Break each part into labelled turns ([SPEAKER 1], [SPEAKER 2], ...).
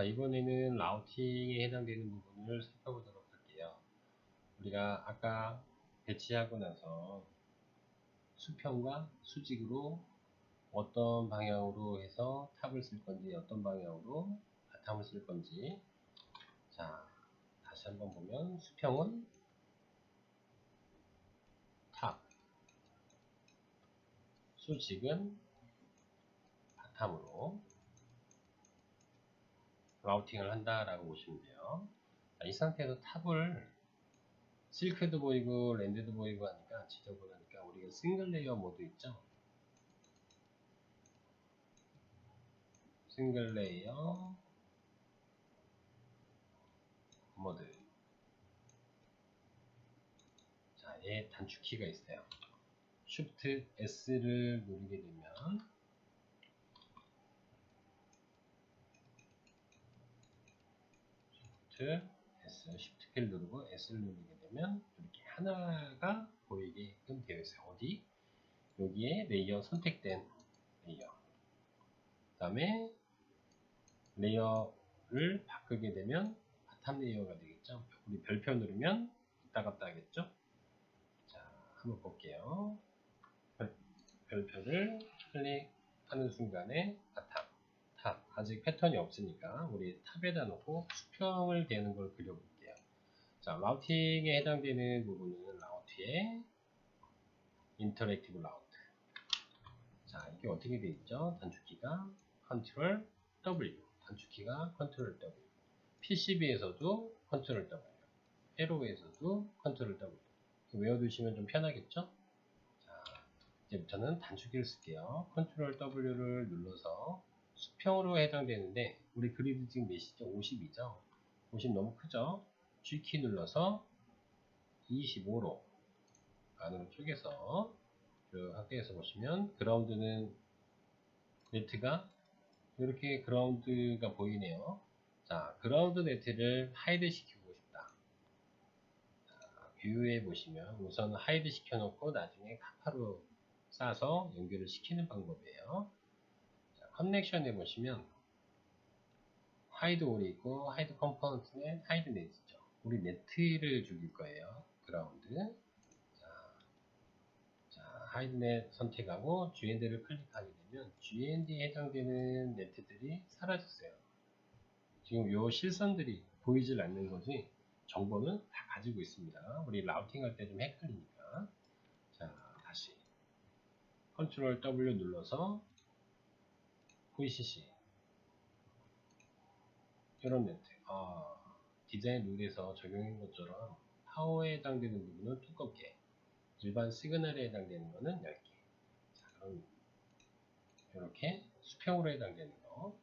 [SPEAKER 1] 자, 이번에는 라우팅에 해당되는 부분을 살펴보도록 할게요. 우리가 아까 배치하고 나서 수평과 수직으로 어떤 방향으로 해서 탑을 쓸 건지, 어떤 방향으로 바탕을 쓸 건지. 자, 다시 한번 보면 수평은 탑, 수직은 바탕으로 라우팅을 한다라고 보시면 돼요. 자, 이 상태에서 탑을 실크도 보이고 랜드도 보이고 하니까 지저분하니까 우리가 싱글 레이어 모드 있죠? 싱글 레이어 모드 자, 얘 단축키가 있어요. Shift S를 누르게 되면 Shift S, Shift 키를 누르고 S를 누르게 되면 이렇게 하나가 보이게끔 되어 있어요. 어디? 여기에 레이어 선택된 레이어. 그 다음에 레이어를 바꾸게 되면 바탕 레이어가 되겠죠. 우리 별표 누르면 왔다 갔다 하겠죠. 자, 한번 볼게요. 별, 별표를 클릭하는 순간에 바탕, 탑. 아직 패턴이 없으니까 우리 탑에다 놓고 수평을 대는 걸 그려볼게요. 자, 라우팅에 해당되는 부분은 라우트의 인터랙티브 라우트. 자, 이게 어떻게 되어 있죠? 단축키가 컨트롤 W, 단축키가 컨트롤 W. PCB에서도 컨트롤 W, 에로에서도 컨트롤 W. 외워두시면 좀 편하겠죠? 자, 이제부터는 단축키를 쓸게요. 컨트롤 W를 눌러서 수평으로 해당되는데 우리 그리드 지금 몇이죠? 50이죠? 50 너무 크죠? G키 눌러서 25로 안으로 쪼개서 쭉 확대해서 보시면 그라운드는 네트가 이렇게 그라운드가 보이네요. 자, 그라운드 네트를 하이드 시키고 싶다. 자, 뷰에 보시면 우선 하이드 시켜놓고 나중에 카파로 싸서 연결을 시키는 방법이에요. 자, 커넥션에 보시면 하이드 올이 있고 하이드 컴포넌트는 하이드 네트죠. 우리 네트를 죽일 거예요. 그라운드. 자, 자, 하이드 넷 선택하고 GND를 클릭하게 되면 GND에 해당되는 네트들이 사라졌어요. 지금 요 실선들이 보이질 않는 거지 정보는 다 가지고 있습니다. 우리 라우팅 할 때 좀 헷갈리니까. 자, 다시 컨트롤 W 눌러서 VCC 이런 네트. 아, 디자인 룰에서 적용한 것처럼 파워에 해당되는 부분은 두껍게 일반 시그널에 해당되는 것은 얇게. 자 그럼 이렇게 수평으로 해당되는 거.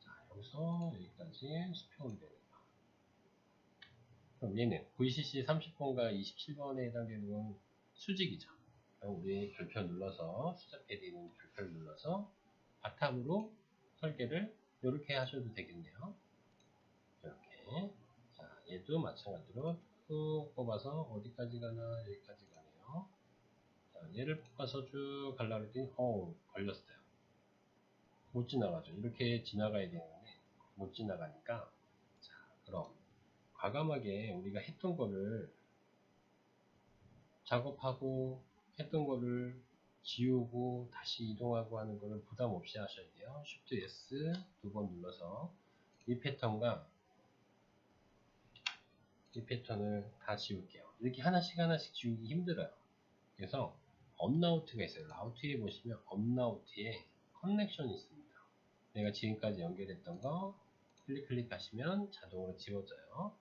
[SPEAKER 1] 자, 여기서 여기까지 수평으로 되는 거. 그럼 얘는 VCC 30번과 27번에 해당되는 건 수직이죠. 우리 별표 눌러서 숫자 패드는 별표를 눌러서 바탕으로 설계를 이렇게 하셔도 되겠네요. 이렇게. 자 얘도 마찬가지로 쭉 뽑아서 어디까지 가나 여기까지 가네요. 자, 얘를 뽑아서 쭉 갈라 그랬더니 어우 걸렸어요. 못 지나가죠. 이렇게 지나가야 되는데 못 지나가니까. 자 그럼 과감하게 우리가 했던 거를 작업하고 했던 거를 지우고 다시 이동하고 하는 거를 부담 없이 하셔야 돼요 Shift S 두 번 눌러서 이 패턴과 이 패턴을 다 지울게요. 이렇게 하나씩 하나씩 지우기 힘들어요. 그래서 업라우트가 있어요. 라우트에 보시면 업라우트에 커넥션이 있습니다. 내가 지금까지 연결했던 거 클릭 클릭하시면 자동으로 지워져요.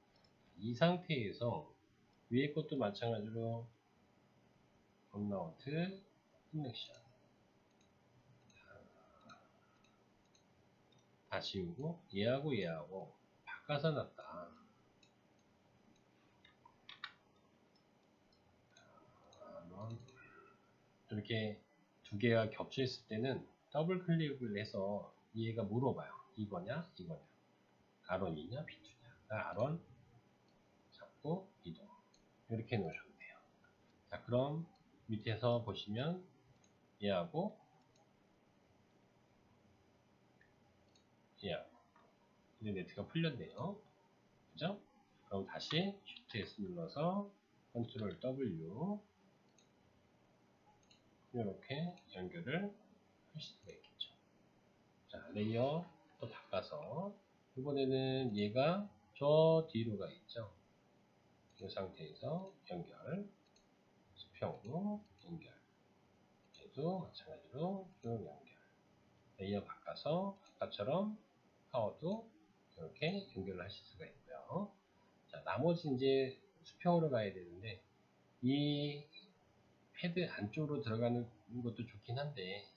[SPEAKER 1] 이 상태에서 위에 것도 마찬가지로 업라우트 커넥션 다 지우고 얘하고 얘하고 바꿔서 놨다. 이렇게 두 개가 겹쳐 있을 때는 더블 클릭을 해서 얘가 물어봐요. 이거냐, 이거냐. R1이냐, B2냐. R1 잡고 이동. 이렇게 놓으셔도 돼요. 자, 그럼 밑에서 보시면 얘하고 얘하고 이제 네트가 풀렸네요. 그죠? 그럼 다시 Shift S 눌러서 Ctrl W 이렇게 연결을 수가 있겠죠. 자, 레이어 또 바꿔서 이번에는 얘가 저 뒤로 가 있죠. 이 상태에서 연결, 수평으로 연결, 얘도 마찬가지로 쭉 연결. 레이어 바꿔서 아까처럼 파워도 이렇게 연결을 하실 수가 있고요. 자, 나머지 이제 수평으로 가야 되는데 이 패드 안쪽으로 들어가는 것도 좋긴 한데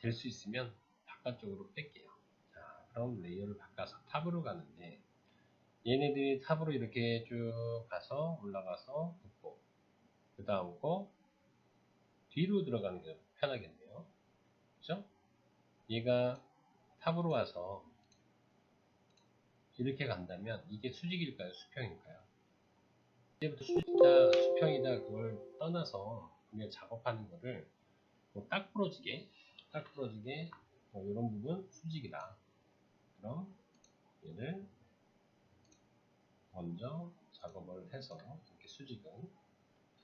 [SPEAKER 1] 될 수 있으면 바깥쪽으로 뺄게요. 자, 그럼 레이어를 바꿔서 탑으로 가는데 얘네들이 탑으로 이렇게 쭉 가서 올라가서 붙고 그 다음 거 뒤로 들어가는 게 편하겠네요. 그죠? 얘가 탑으로 와서 이렇게 간다면 이게 수직일까요? 수평일까요? 이제부터 수직이다, 수평이다 그걸 떠나서 그냥 작업하는 거를 뭐딱 부러지게 딱 부러지게 뭐 이런 부분 수직이다. 그럼 얘를 먼저 작업을 해서 이렇게 수직은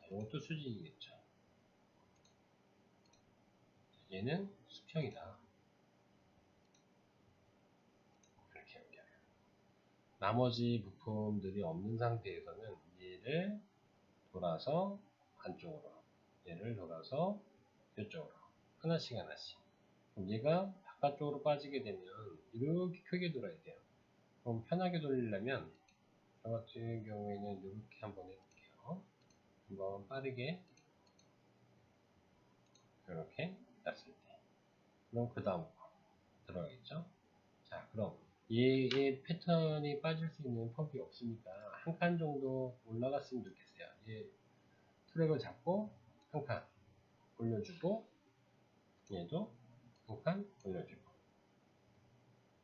[SPEAKER 1] 자, 이것도 수직이겠죠. 얘는 수평이다. 이렇게 연결. 나머지 부품들이 없는 상태에서는 얘를 돌아서 안쪽으로, 얘를 돌아서 이쪽으로 하나씩 하나씩. 얘가 바깥쪽으로 빠지게 되면 이렇게 크게 돌아야 돼요. 그럼 편하게 돌리려면 저 같은 경우에는 이렇게 한번 해볼게요. 한번 빠르게 이렇게 놨을 때. 그럼 그 다음 거 들어가겠죠? 자 그럼 얘의 패턴이 빠질 수 있는 펌프가 없으니까 한 칸 정도 올라갔으면 좋겠어요. 얘 트랙을 잡고 한 칸 올려주고 얘도 한 칸 올려주고.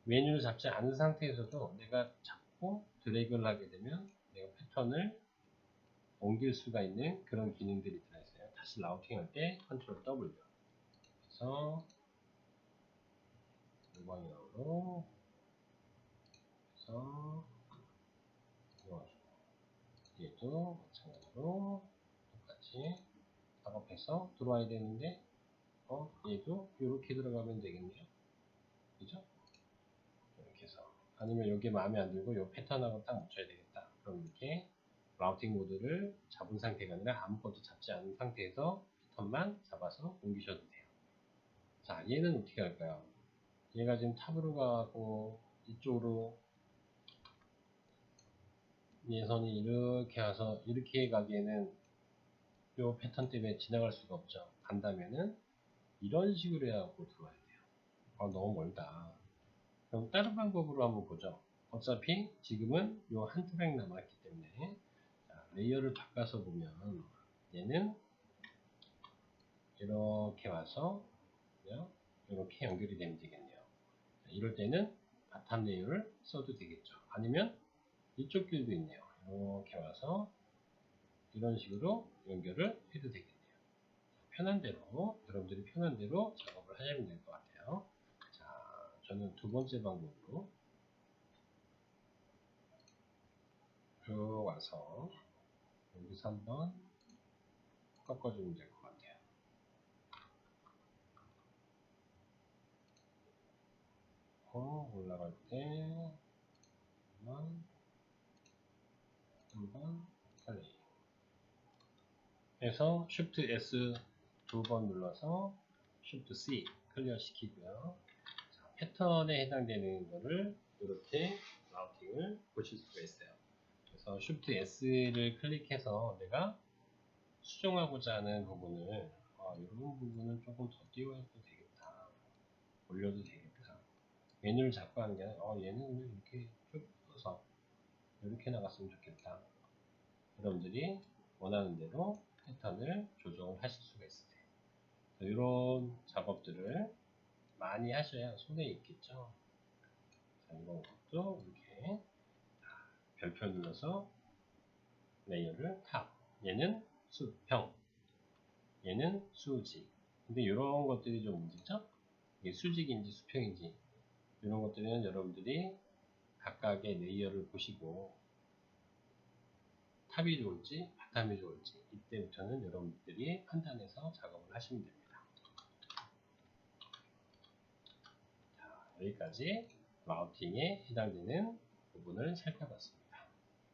[SPEAKER 1] 메뉴를 잡지 않은 상태에서도 내가 잡고 드래그를 하게 되면 내가 패턴을 옮길 수가 있는 그런 기능들이 들어있어요. 다시 라우팅 할 때 컨트롤 W 그래서 이 방향으로 그래서 이어주고 얘도 마찬가지로 똑같이 작업해서 들어와야 되는데 어 얘도 이렇게 들어가면 되겠네요. 그죠? 이렇게 해서 아니면 여기 마음에 안 들고 이 패턴하고 딱 맞춰야 되겠다. 그럼 이렇게 라우팅 모드를 잡은 상태가 아니라 아무것도 잡지 않은 상태에서 패턴만 잡아서 옮기셔도 돼요. 자, 얘는 어떻게 할까요? 얘가 지금 탑으로 가고 이쪽으로 얘선이 이렇게 와서 이렇게 가기에는 이 패턴 때문에 지나갈 수가 없죠. 간다면은 이런 식으로 해갖고 들어와야 돼요. 아, 너무 멀다. 그럼 다른 방법으로 한번 보죠. 어차피 지금은 요 한 트랙 남았기 때문에 자, 레이어를 바꿔서 보면 얘는 이렇게 와서 이렇게 연결이 되면 되겠네요. 자, 이럴 때는 바탕 레이어를 써도 되겠죠. 아니면 이쪽 길도 있네요. 이렇게 와서 이런 식으로 연결을 해도 되겠네요. 편한 대로 여러분들이 편한 대로 작업을 하시면 될 것 같아요. 자, 저는 두 번째 방법으로 쭉 와서 여기서 한번 꺾어주면 될 어, 올라갈 때 한번 한번 플레이 해서 Shift S 두 번 눌러서 Shift C 클리어 시키고요. 자, 패턴에 해당되는 거를 이렇게 라우팅을 보실 수가 있어요. 그래서 Shift S를 클릭해서 내가 수정하고자 하는 부분을 아, 이런 부분은 조금 더 띄워도 되겠다. 올려도 되겠다. 메뉴를 잡고 하는 게 아니라 어, 얘는 이렇게 쭉 써서 이렇게 나갔으면 좋겠다. 여러분들이 원하는 대로 패턴을 조정을 하실 수가 있어요. 이런 작업들을 많이 하셔야 손에 있겠죠. 자, 이런 것도 이렇게 별표 눌러서 레이어를 탑. 얘는 수평. 얘는 수직. 근데 이런 것들이 좀 문제죠? 이게 수직인지 수평인지 이런 것들은 여러분들이 각각의 레이어를 보시고 탑이 좋을지 바텀이 좋을지 이때부터는 여러분들이 판단해서 작업을 하시면 됩니다. 자, 여기까지 라우팅에 해당되는 부분을 살펴봤습니다.